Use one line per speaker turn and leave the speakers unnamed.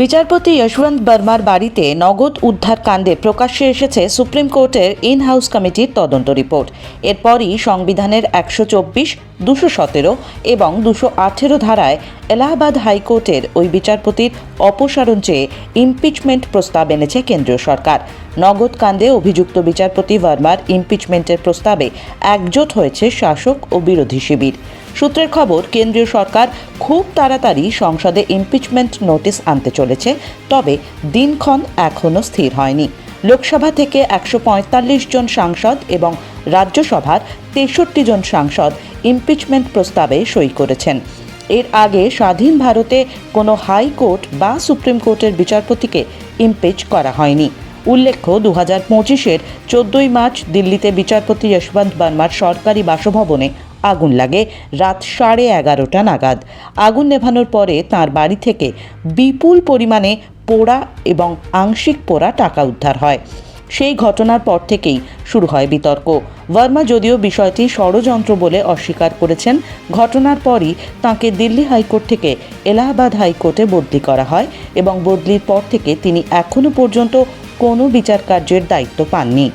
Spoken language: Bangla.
বিচারপতি যশবন্ত বর্মার বাড়িতে নগদ উদ্ধার কাণ্ডে প্রকাশ্যে এসেছে সুপ্রিম কোর্টের ইন হাউস কমিটির তদন্ত রিপোর্ট। এরপরই সংবিধানের একশো চব্বিশ, দুশো সতেরো এবং দুশো আঠেরো ধারায় এলাহাবাদ হাইকোর্টের ওই বিচারপতির অপসারণ চেয়ে ইমপিচমেন্ট প্রস্তাব এনেছে কেন্দ্রীয় সরকার। নগদ কাণ্ডে অভিযুক্ত বিচারপতি ভার্মার ইমপিচমেন্টের প্রস্তাবে একজোট হয়েছে শাসক ও বিরোধী শিবির। সূত্রের খবর, কেন্দ্রীয় সরকার খুব তাড়াতাড়ি সংসদে ইমপিচমেন্ট নোটিশ আনতে চলেছে, তবে দিনক্ষণ এখনও স্থির হয়নি। লোকসভা থেকে একশো পঁয়তাল্লিশ জন সাংসদ এবং রাজ্যসভার তেষট্টি জন সাংসদ ইমপিচমেন্ট প্রস্তাবে সই করেছেন। এর আগে স্বাধীন ভারতে কোনো হাইকোর্ট বা সুপ্রিম কোর্টের বিচারপতিকে ইমপিচ করা হয়নি। উল্লেখ্য দু হাজার পঁচিশের চোদ্দই মার্চ দিল্লিতে বিচারপতি যশবন্ত বর্মার সরকারি বাসভবনে আগুন লাগে, রাত সাড়ে এগারোটা নাগাদ। আগুন নেভানোর পরে তার বাড়ি থেকে বিপুল পরিমাণে পোড়া এবং আংশিক পোড়া টাকা উদ্ধার হয়। সেই ঘটনার পর থেকেই শুরু হয় বিতর্ক। বর্মা যদিও বিষয়টি ষড়যন্ত্র বলে অস্বীকার করেছেন, ঘটনার পরই তাঁকে দিল্লি হাইকোর্ট থেকে এলাহাবাদ হাইকোর্টে বদলি করা হয় এবং বদলির পর থেকে তিনি এখনও পর্যন্ত কোনো বিচার কার্যের দায়িত্ব পাননি।